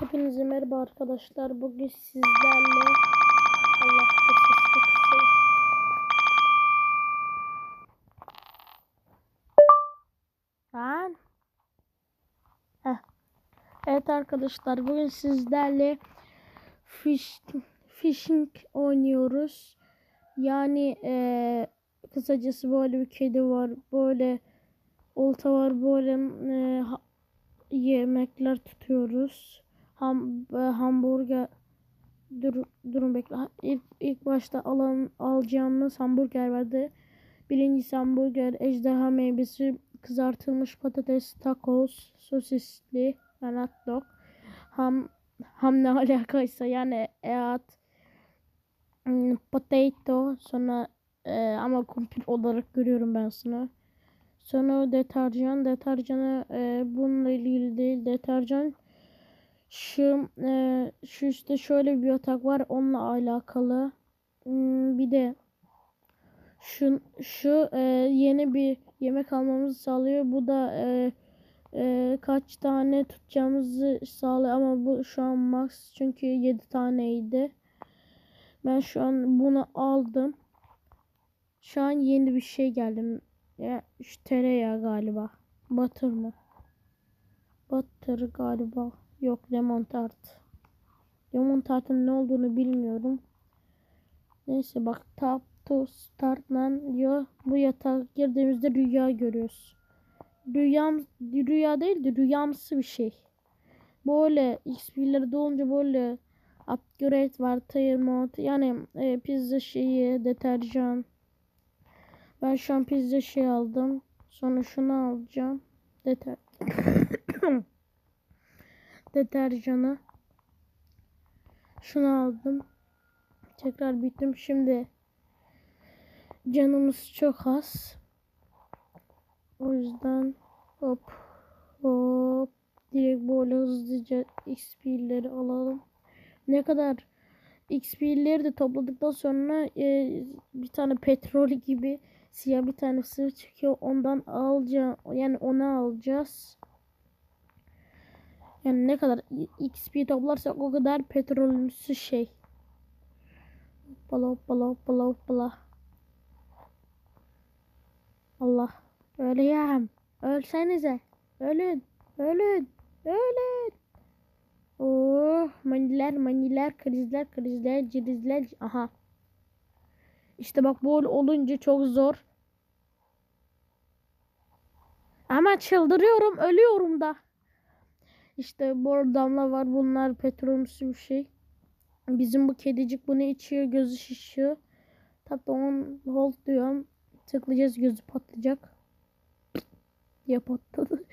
Hepinize merhaba arkadaşlar. Bugün sizlerle Allah sesini kısayım. Lan. Heh. Evet arkadaşlar bugün sizlerle fish, fishing oynuyoruz. Yani eee, kısacası böyle bir kedi var. Böyle olta var. Böyle ha- yemekler tutuyoruz. Ham, e, hamburger dur, durun bekle. İlk, ilk başta alan alacağımız hamburger vardı. Birincisi hamburger, ejderha meyvesi, kızartılmış patates, tacos, sosisli, yani hot dog. Ham, ham ne alakaysa yani et, hmm, potato, sonra e, ama kumpir olarak görüyorum ben sana. Sonra deterjan. Deterjanı e, bununla ilgili değil. Deterjan şu e, şu işte şöyle bir yatak var. Onunla alakalı. Hmm, bir de şu şu e, yeni bir yemek almamızı sağlıyor. Bu da e, e, kaç tane tutacağımızı sağlıyor ama bu şu an max çünkü 7 taneydi. Ben şu an bunu aldım. Şu an yeni bir şey geldi. Ya şu tereyağı galiba. Batır mı? Batır galiba. Yok lemon tart. Lemon tartın ne olduğunu bilmiyorum. Neyse bak tap to start lan diyor. Bu yatağa girdiğimizde rüya görüyoruz. Rüyam, rüya değil de rüyamsı bir şey. Böyle XP'leri dolunca böyle upgrade var. Tire mod. Yani e, pizza şeyi, deterjan. Ben şu an pizza şey aldım. Sonra şunu alacağım. Deter deterjanı. Şunu aldım. Tekrar bittim. Şimdi canımız çok az. O yüzden hop hop direkt böyle hızlıca XP'leri alalım. Ne kadar XP'leri de topladıktan sonra e, bir tane petrol gibi siyah bir tane sıvı çıkıyor. Ondan alacağım. Yani onu alacağız. Yani ne kadar XP toplarsak o kadar petrolümsü şey. Hoppala hoppala hoppala hoppala. Allah. Öleyim. Ölsenize. Ölün. Ölün. Ölün. Oh, maniler, maniler, krizler, krizler, cirizler. Aha. İşte bak bu olunca çok zor. Ama çıldırıyorum, ölüyorum da. İşte bu damla var. Bunlar petrolümsü bir şey. Bizim bu kedicik bunu içiyor. Gözü şişiyor. Tabi on hold diyorum. Tıklayacağız gözü patlayacak. Ya patladı.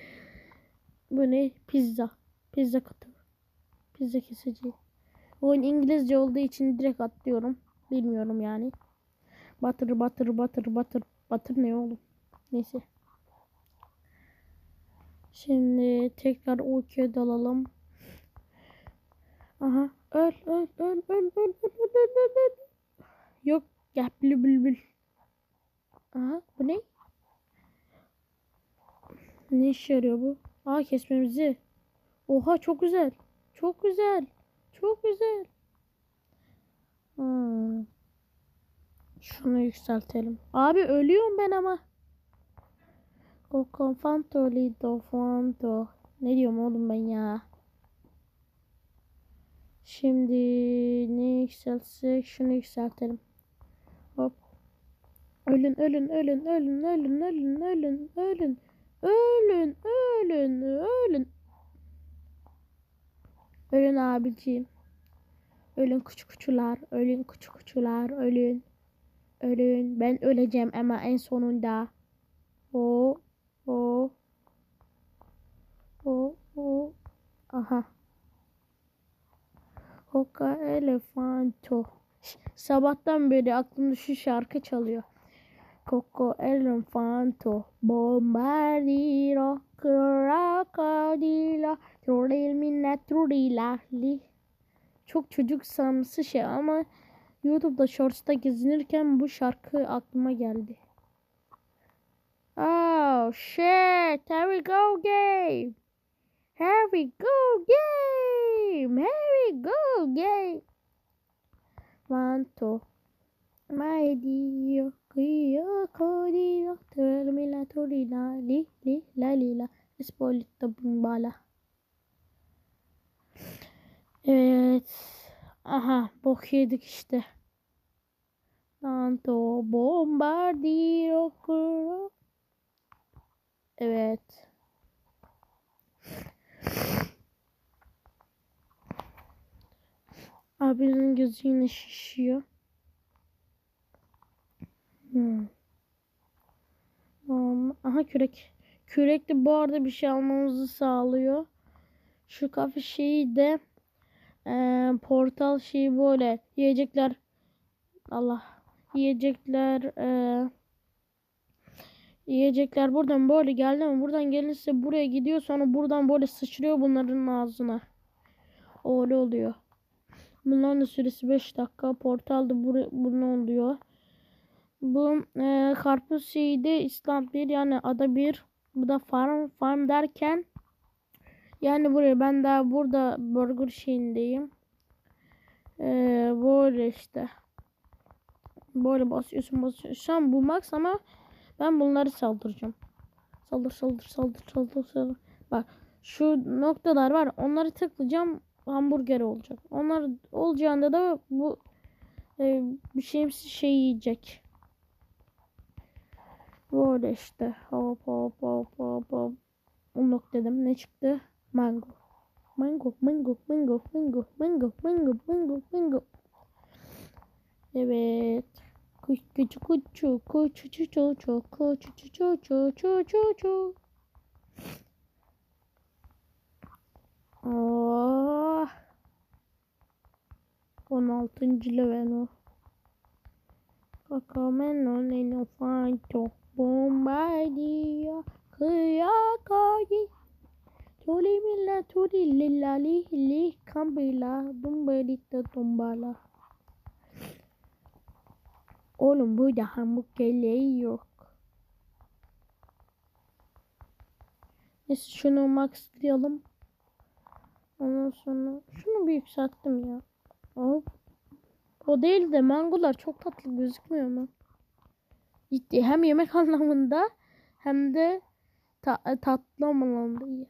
bu ne? Pizza. Pizza katı. Pizza kesici. Oyun İngilizce olduğu için direkt atlıyorum. Bilmiyorum yani. Batır batır batır batır. Batır ne oğlum? Neyse. Şimdi tekrar uykuya dalalım. Aha. Öl öl öl öl öl öl öl öl öl öl. Yok. Gel bülbül bülbül. Aha. Bu ne? Ne işe yarıyor bu? Aa kesmemizi. Oha çok güzel. Çok güzel. Çok güzel. Hmm. Şunu yükseltelim. Abi ölüyorum ben ama. Coco Fanto Lido Fanto. Ne diyorum oğlum ben ya? Şimdi ne yükseltsek şunu yükseltelim. Hop. Ölün ölün ölün ölün ölün ölün ölün ölün ölün ölün ölün ölün abiciğim. Ölün küçük küçüler ölün küçük küçüler ölün ölün ben öleceğim ama en sonunda. O o o o aha. Hoka elefanto. Sabahtan beri aklımda şu şarkı çalıyor. Coco elefanto bombardiro crocodilo trudil minne trudilahli. Çok çocuk sanısı şey ama YouTube'da Shorts'ta gezinirken bu şarkı aklıma geldi. Shit, here we go game. Here we go game. Mary, go, gay. Vanto. Mai Dio, Dio, Dio, termina torina, li, li, la, li, la. Espolito bumbala. Evet. Aha, bok yedik işte. Tanto bombardiro. Evet. Abinin gözü yine şişiyor. Hmm. Aha kürek. Kürek de bu arada bir şey almamızı sağlıyor. Şu kafe şeyi de e, portal şeyi böyle yiyecekler Allah yiyecekler e, yiyecekler buradan böyle geldi mi buradan gelirse buraya gidiyor sonra buradan böyle sıçrıyor bunların ağzına. Öyle oluyor. Bunların da süresi 5 dakika. Portalda buraya bunu oluyor. Bu e, karpuz şeyi İslam bir yani ada bir. Bu da farm farm derken yani buraya ben daha burada burger şeyindeyim. Ee, böyle işte. Böyle basıyorsun basıyorsun. Şu an bu max ama ben bunları saldıracağım. Saldır saldır saldır saldır saldır. Bak şu noktalar var. Onları tıklayacağım. Hamburger olacak. Onlar olacağında da bu e, bir şeyimsi şey yiyecek. Böyle işte. Hop hop hop hop hop. Unlock dedim. Ne çıktı? Mango. Mango, mango, mango, mango, mango, mango, mango, mango. Evet. Kuçu kuçu kuçu kuçu kuçu kuçu kuçu kuçu Oh. 16. level o. Come non ne faccio bombardia kıyakayı Tuli milla tuli lillali li kambila dumbelita dumbala Oğlum burada hamburgerleri yok. Neyse şunu maxlayalım. Ondan sonra şunu bir yükselttim ya. Hop. O değil de mangolar çok tatlı gözükmüyor mu? Ciddi hem yemek anlamında hem de ta tatlı anlamında iyi.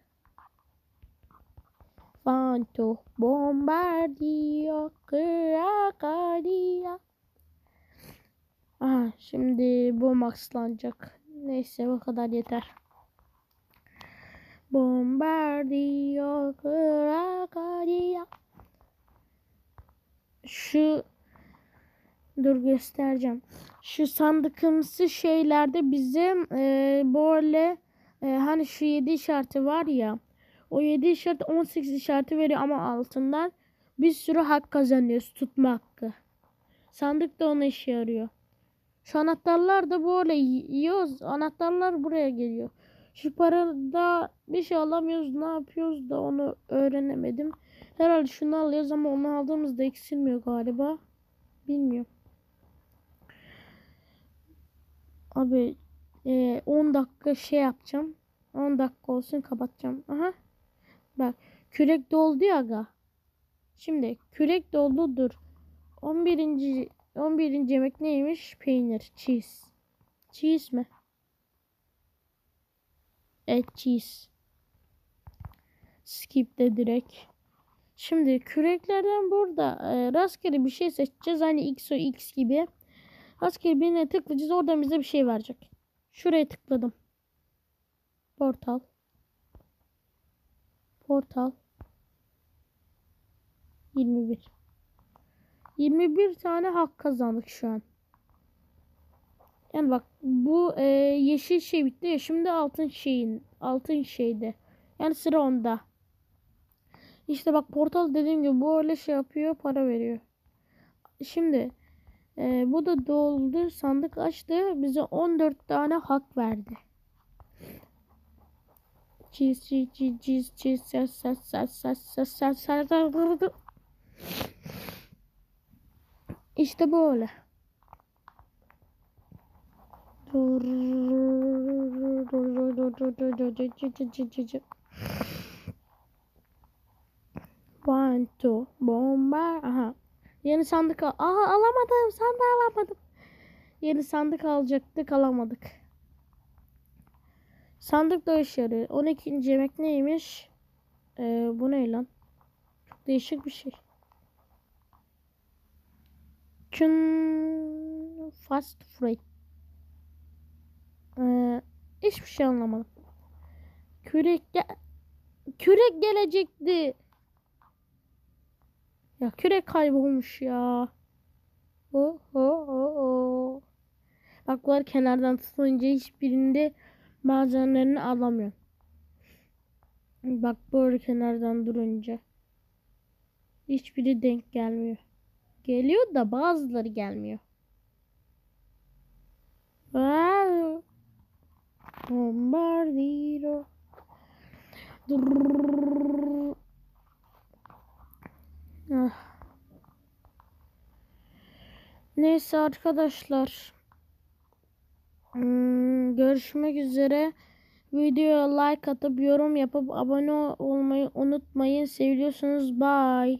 Fanto bombardio craccaria. Aha şimdi bu maxlanacak. Neyse bu kadar yeter. Bombardio craccaria. Şu dur göstereceğim. Şu sandıkımsı şeylerde bizim e, böyle e, hani şu 7 işareti var ya. O 7 işaret 18 işareti veriyor ama altından bir sürü hak kazanıyoruz tutma hakkı. Sandık da ona işe yarıyor. Şu anahtarlar da böyle yiyoruz. Anahtarlar buraya geliyor. Şu parada bir şey alamıyoruz. Ne yapıyoruz da onu öğrenemedim. Herhalde şunu alıyoruz ama onu aldığımızda eksilmiyor galiba. Bilmiyorum. Abi e, 10 dakika şey yapacağım. 10 dakika olsun kapatacağım. Aha. Bak kürek doldu ya aga. Şimdi kürek doldu dur. 11. 11. yemek neymiş? Peynir, cheese. Cheese mi? Evet cheese. Skip de direkt. Şimdi küreklerden burada e, rastgele bir şey seçeceğiz. Hani X o X gibi. Rastgele birine tıklayacağız. Oradan bize bir şey verecek. Şuraya tıkladım. Portal. Portal. 21. 21 tane hak kazandık şu an. Yani bak bu e, yeşil şey bitti ya şimdi altın şeyin altın şeyde. Yani sıra onda. İşte bak portal dediğim gibi bu öyle şey yapıyor para veriyor. Şimdi e, bu da doldu sandık açtı bize 14 tane hak verdi. Cheese cheese cheese cheese ses ses ses ses ses ses İşte böyle. One, two, bomba. Aha. Yeni sandık al. Aha alamadım. Sandığı alamadım. Yeni sandık alacaktık alamadık. Sandık da işe yarıyor. 12. yemek neymiş? Ee, bu ne lan? Çok değişik bir şey. Çün fast food. Ee, hiçbir şey anlamadım. Kürek ge- kürek gelecekti. Ya kürek kaybolmuş ya. Oh, oh, oh, oh. Bak var kenardan tutunca hiçbirinde bazenlerini alamıyorum. Bak böyle kenardan durunca. Hiçbiri denk gelmiyor. Geliyor da bazıları gelmiyor. Bombardiro. Ah. Neyse arkadaşlar. Hmm, görüşmek üzere. Videoya like atıp yorum yapıp abone olmayı unutmayın. Seviyorsunuz. Bye.